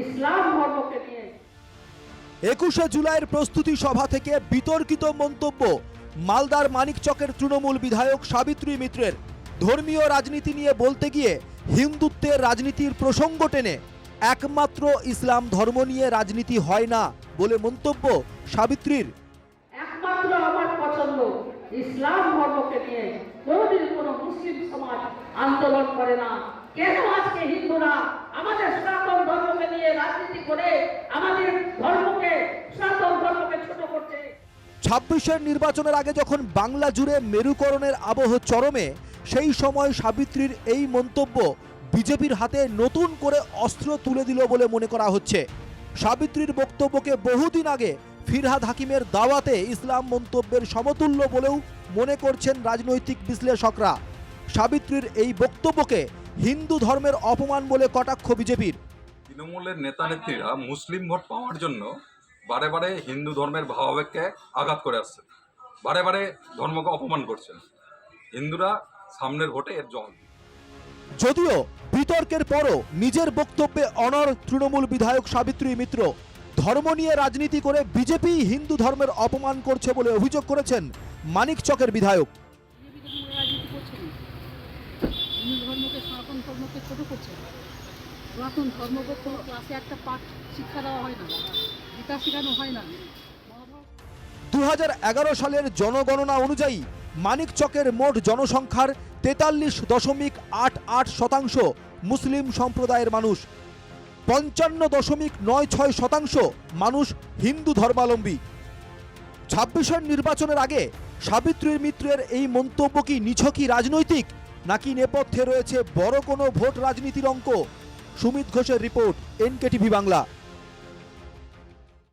ইসলাম ধর্মকে নিয়ে। একুশে জুলাইয়ের প্রস্তুতি সভা থেকে বিতর্কিত মন্তব্য মালদার মানিকচকের তৃণমূল বিধায়ক সাবিত্রী মিত্রের। ধর্মীয় রাজনীতি নিয়ে বলতে গিয়ে হিন্দুত্বের রাজনীতির প্রসঙ্গ টেনে একমাত্র ইসলাম ধর্ম নিয়ে রাজনীতি হয় না বলে মন্তব্য সাবিত্রীর। একমাত্র আমার পছন্দ ইসলাম ধর্মকে নিয়ে। কোনদিন কোনো মুসলিম সমাজ আন্দোলন করে না। কেন আজকে হিন্দুরা আমাদের সনাতন ধর্মকে নিয়ে রাজনীতি করে আমাদের ধর্মকে সনাতন ধর্মকে ছোট করছে ছাব্বিশের নির্বাচনের আগে যখন বাংলা জুড়ে মেরুকরণের আবহ চরমে, সেই সময় সাবিত্রীর এই মন্তব্য বিজেপির হাতে নতুন করে অস্ত্র তুলে দিল বলে মনে করা হচ্ছে। সাবিত্রীর বক্তব্যকে বহুদিন আগে ফিরহাদ হাকিমের দাওয়াতে ইসলাম মন্তব্যের সমতুল্য বলেও মনে করছেন রাজনৈতিক বিশ্লেষকরা। সাবিত্রীর এই বক্তব্যকে হিন্দু ধর্মের অপমান বলে কটাক্ষ বিজেপির। তৃণমূলের নেতা নেত্রীরা মুসলিম ভোট পাওয়ার জন্য বারে বারে হিন্দু ধর্মের ভাবাবেগকে আঘাত করে আসছে। বারে বারে ধর্মকে অপমান করছেন হিন্দুরা সামনের ভোটে এর দিবে। যদিও বিতর্কের পরও নিজের বক্তব্যে অনর তৃণমূল বিধায়ক সাবিত্রী মিত্র ধর্ম নিয়ে রাজনীতি করে বিজেপি হিন্দু ধর্মের অপমান করছে বলে অভিযোগ করেছেন মানিক চকের বিধায়ক। ধর্মকে সনাতন ধর্মকে ছোট করছে। সনাতন ধর্মকে কোনো ক্লাসে একটা পাঠ শিক্ষা দেওয়া হয় না। গীতা দু সালের জনগণনা অনুযায়ী মানিক চকের মোট জনসংখ্যার তেতাল্লিশ দশমিক আট আট শতাংশ মুসলিম সম্প্রদায়ের মানুষ। পঞ্চান্ন দশমিক নয় ছয় শতাংশ মানুষ হিন্দু ধর্মাবলম্বী। ছাব্বিশের নির্বাচনের আগে সাবিত্রীর মিত্রের এই মন্তব্য কি নিছকই রাজনৈতিক, নাকি নেপথ্যে রয়েছে বড় কোনো ভোট রাজনীতির অঙ্ক? সুমিত ঘোষের রিপোর্ট, এনকেটিভি বাংলা।